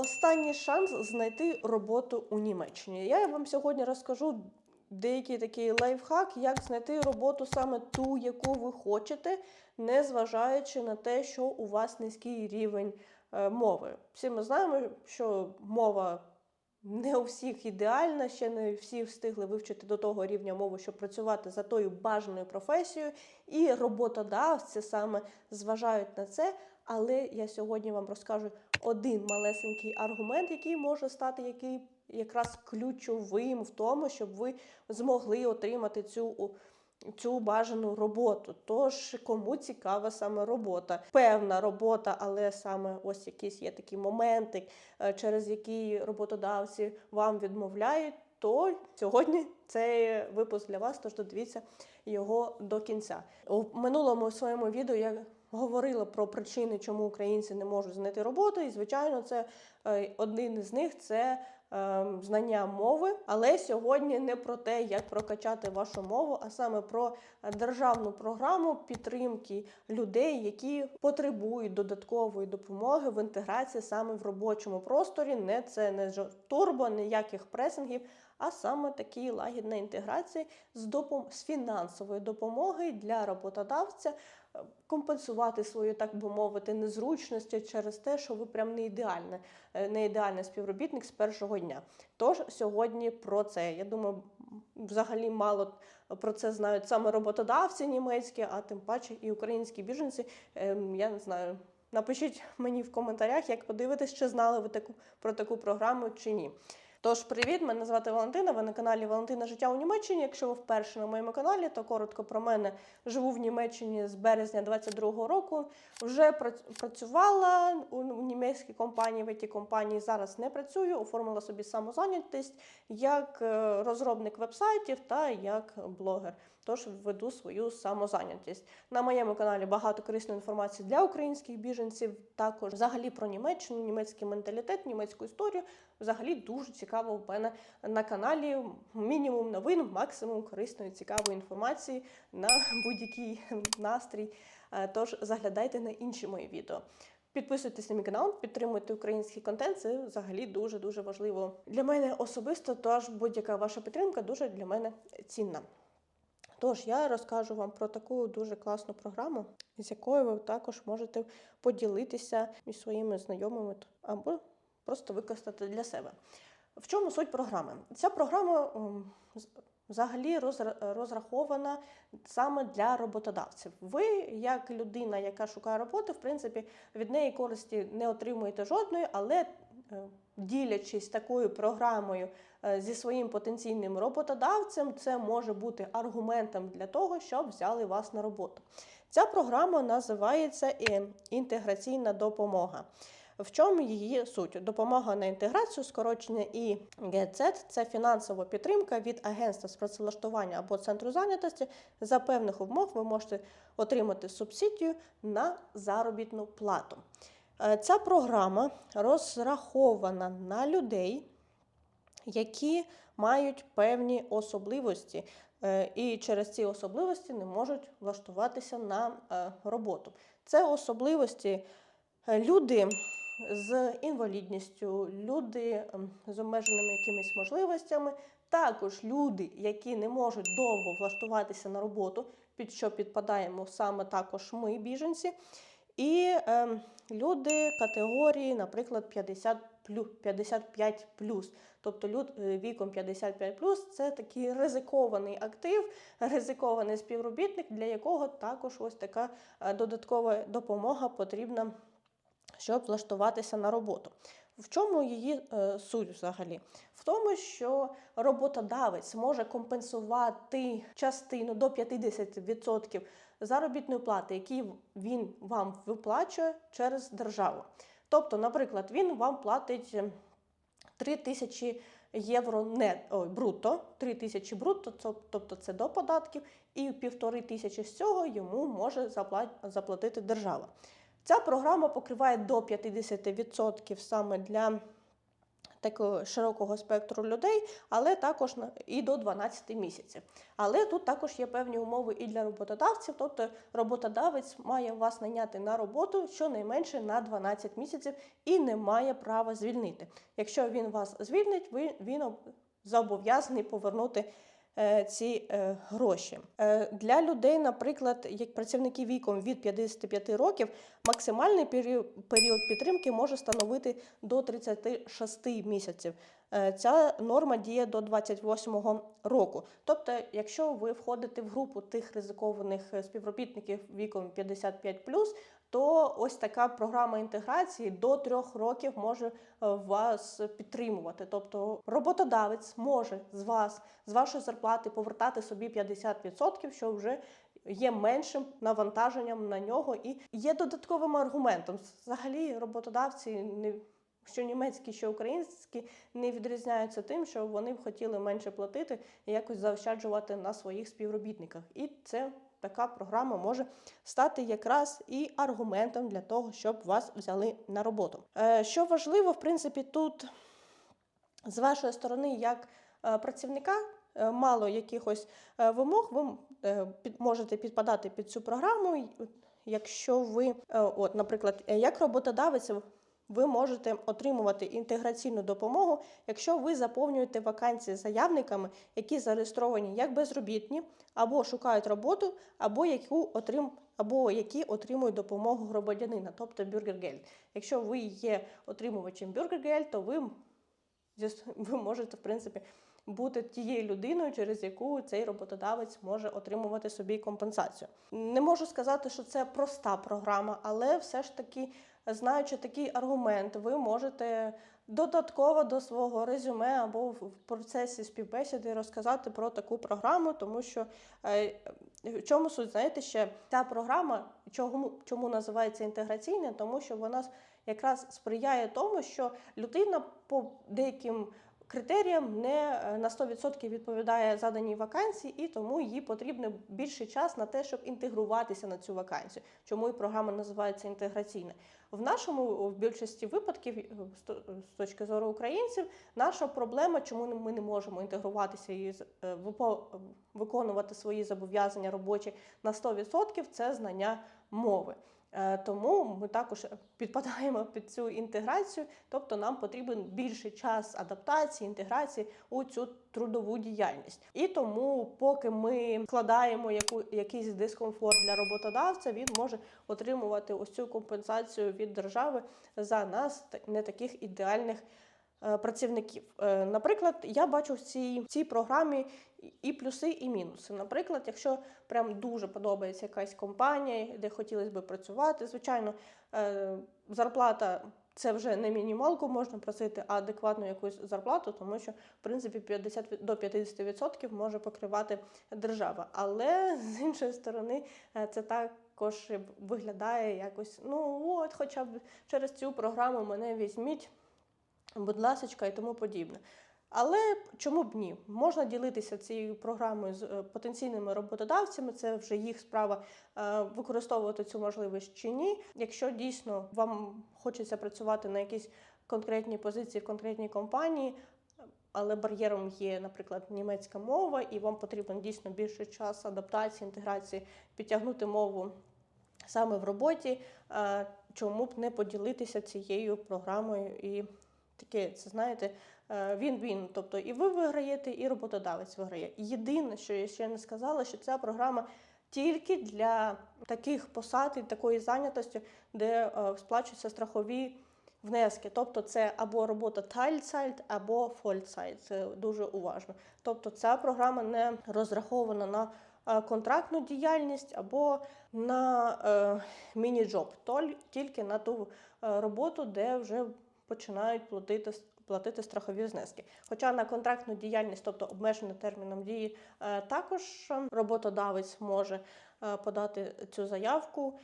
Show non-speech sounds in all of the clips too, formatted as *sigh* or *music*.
Останній шанс знайти роботу у Німеччині. Я вам сьогодні розкажу деякий такий лайфхак, як знайти роботу саме ту, яку ви хочете, незважаючи на те, що у вас низький рівень е, мови. Всі ми знаємо, що мова не у всіх ідеальна, ще не всі встигли вивчити до того рівня мови, щоб працювати за тою бажаною професією, і роботодавці саме зважають на це. Але я сьогодні вам розкажу один малесенький аргумент, який може стати який якраз ключовим в тому, щоб ви змогли отримати цю цю бажану роботу. Тож кому цікава саме робота, певна робота, але саме ось якісь є такі моменти, е, через які роботодавці вам відмовляють. То сьогодні цей випуск для вас, тож додивіться його до кінця. У минулому своєму відео я говорила про причини, чому українці не можуть знайти роботу, і звичайно, це е, один із них це знання мови. Але сьогодні не про те, як прокачати вашу мову, а саме про державну програму підтримки людей, які потребують додаткової допомоги в інтеграції саме в робочому просторі. Не це не турбо, ніяких пресингів. А саме такі лагідна інтеграція з допом з фінансової допомоги для роботодавця е, компенсувати свою, так би мовити, незручності через те, що ви прям не ідеальне, не ідеальний співробітник з першого дня. Тож сьогодні про це. Я думаю, взагалі мало про це знають саме роботодавці німецькі, а тим паче і українські біженці. Ем, Я не знаю. Напишіть мені в коментарях, як подивитись, чи знали ви таку про таку програму чи ні. Тож, привіт, мене звати Валентина. Ви на каналі Валентина Життя у Німеччині. Якщо ви вперше на моєму каналі, то коротко про мене живу в Німеччині з березня 22-го року. Вже працювала у німецькій компанії, в it компанії зараз не працюю, оформила собі самозайнятість як е, розробник вебсайтів та як блогер. Тож веду свою самозайнятість. На моєму каналі багато корисної інформації для українських біженців, також взагалі про Німеччину, німецький менталітет, німецьку історію. Взагалі дуже цікаво в мене на каналі. Мінімум новин, максимум корисної цікавої інформації на будь-який настрій. Е, Тож заглядайте на інші мої відео. Підписуйтесь на мій канал, підтримуйте український контент. Це взагалі дуже дуже важливо для мене особисто. Тож будь-яка ваша підтримка дуже для мене цінна. Тож я розкажу вам про таку дуже класну програму, з якою ви також можете поділитися із своїми знайомими або просто використати для себе. В чому суть програми? Ця програма взагалі розрахована саме для роботодавців. Ви, як людина, яка шукає роботи, в принципі, від неї користі не отримуєте жодної, але ділячись такою програмою е, зі своїм потенційним роботодавцем, це може бути аргументом для того, щоб взяли вас на роботу. Ця програма називається е, інтеграційна допомога. В чому її суть? Допомога на інтеграцію, скорочення і ГЦ – це фінансова підтримка від агентства з працевлаштування або центру зайнятості. За певних умов ви можете отримати субсидію на заробітну плату. Е, Ця програма розрахована на людей, які мають певні особливості, е, і через ці особливості не можуть влаштуватися на е, роботу. Це особливості люди з інвалідністю, люди з обмеженими якимись можливостями, також люди, які не можуть довго влаштуватися на роботу, під що підпадаємо саме також ми, біженці, і ем, люди категорії, наприклад, 50 плю- 55 Тобто люд е, віком 55 це такий ризикований актив, ризикований співробітник, для якого також ось така е, додаткова допомога потрібна, щоб влаштуватися на роботу. В чому її е, суть взагалі? В тому, що роботодавець може компенсувати частину до 50% заробітної плати, які він вам виплачує через державу. Тобто, наприклад, він вам платить е, 3 тисячі євро не ой, бруто, 3 тисячі бруто, тобто це до податків, і півтори тисячі з цього йому може заплатити держава. Ця програма покриває до 50% саме для такого широкого спектру людей, але також і до 12 місяців. Але тут також є певні умови і для роботодавців, тобто роботодавець має вас найняти на роботу щонайменше на 12 місяців і не має права звільнити. Якщо він вас звільнить, він зобов'язаний повернути. Е, Ці е, гроші Е, для людей, наприклад, як працівники віком від 55 років, максимальний період, підтримки може становити до 36 місяців. Ця норма діє до 28-го року. Тобто, якщо ви входите в групу тих ризикованих співробітників віком 55+, то ось така програма інтеграції до трьох років може е, вас підтримувати. Тобто роботодавець може з вас, з вашої зарплати повертати собі 50%, що вже є меншим навантаженням на нього і є додатковим аргументом. Взагалі, роботодавці не що німецькі, що українські не відрізняються тим, що вони б хотіли менше платити і якось заощаджувати на своїх співробітниках. І це така програма може стати якраз і аргументом для того, щоб вас взяли на роботу. Е, Що важливо, в принципі, тут з вашої сторони, як е, працівника, е, мало якихось вимог, ви можете підпадати під цю програму, якщо ви, от, наприклад, як роботодавець. Ви можете отримувати інтеграційну допомогу, якщо ви заповнюєте вакансії заявниками, які зареєстровані як безробітні, або шукають роботу, або яку отрим... або які отримують допомогу громадянина, тобто бюргергельд. Якщо ви є отримувачем бюргергельд, то ви ви можете, в принципі, бути тією людиною, через яку цей роботодавець може отримувати собі компенсацію. Не можу сказати, що це проста програма, але все ж таки, знаючи такий аргумент, ви можете додатково до свого резюме або в процесі співбесіди розказати про таку програму, тому що е, в чому суть, знаєте, ще ця програма, чому, чому називається інтеграційна, тому що вона якраз сприяє тому, що людина по деяким критеріям не е, на 100% відповідає заданій вакансії, і тому їй потрібен більший час на те, щоб інтегруватися на цю вакансію. Чому і програма називається інтеграційна. В нашому в більшості випадків, е, з точки зору українців, наша проблема, чому ми не можемо інтегруватися і е, виконувати свої зобов'язання робочі на 100%, це знання мови. Е, Тому ми також підпадаємо під цю інтеграцію, тобто нам потрібен більший час адаптації, інтеграції у цю трудову діяльність. І тому, поки ми вкладаємо яку, якийсь дискомфорт для роботодавця, він може отримувати ось цю компенсацію від держави за нас, не таких ідеальних е, працівників. Е, Наприклад, я бачу в цій, в цій програмі і- плюси, і мінуси. Наприклад, якщо прям дуже подобається якась компанія, де хотілося б працювати, звичайно, е, зарплата. Це вже не мінімалку можна просити, а адекватну якусь зарплату, тому що в принципі 50 до 50% може покривати держава. Але з іншої сторони, е, це також виглядає якось. Ну от, хоча б через цю програму мене візьміть, будь ласочка, і тому подібне. Але чому б ні? Можна ділитися цією програмою з е, потенційними роботодавцями. Це вже їх справа е, використовувати цю можливість чи ні. Якщо дійсно вам хочеться працювати на якійсь конкретній позиції в конкретній компанії, але бар'єром є, наприклад, німецька мова, і вам потрібен дійсно більше час адаптації, інтеграції, підтягнути мову саме в роботі, е, чому б не поділитися цією програмою і таке, це знаєте, він-він. Тобто і ви виграєте, і роботодавець виграє. Єдине, що я ще не сказала, що ця програма тільки для таких посад і такої зайнятості, де е, сплачуються страхові внески. Тобто це або робота Teilzeit, або Vollzeit. Це дуже уважно. Тобто ця програма не розрахована на е, контрактну діяльність або на е, міні-джоб, тільки на ту е, роботу, де вже починають платити платити страхові знески. Хоча на контрактну діяльність, тобто обмежений терміном дії, е, також е, роботодавець може е, подати цю заявку,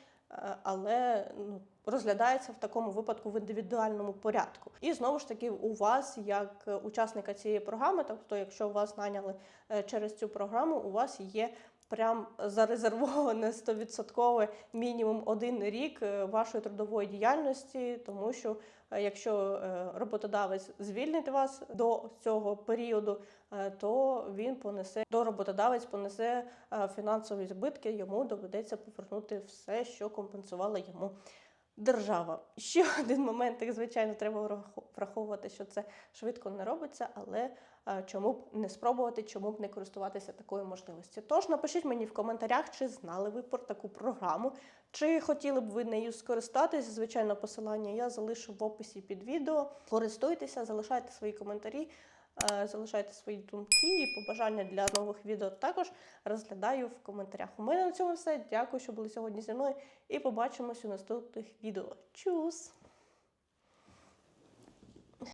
але ну, розглядається в такому випадку в індивідуальному порядку. І знову ж таки, у вас, як учасника цієї програми, тобто, якщо вас наняли через цю програму, у вас є прям зарезервоване 100% мінімум один рік вашої трудової діяльності, тому що якщо е, роботодавець звільнить вас до цього періоду, е, то він понесе до роботодавець понесе е, фінансові збитки. Йому доведеться повернути все, що компенсувала йому держава. Ще *laughs* один момент, як звичайно, треба враховувати, що це швидко не робиться, але е, чому б не спробувати, чому б не користуватися такою можливістю. Тож напишіть мені в коментарях, чи знали ви про таку програму, чи хотіли б ви нею скористатись. Звичайно, посилання я залишу в описі під відео. Користуйтеся, залишайте свої коментарі. е, Залишайте свої думки і побажання для нових відео також розглядаю в коментарях. У мене на цьому все. Дякую, що були сьогодні зі мною. І побачимось у наступних відео. Чус!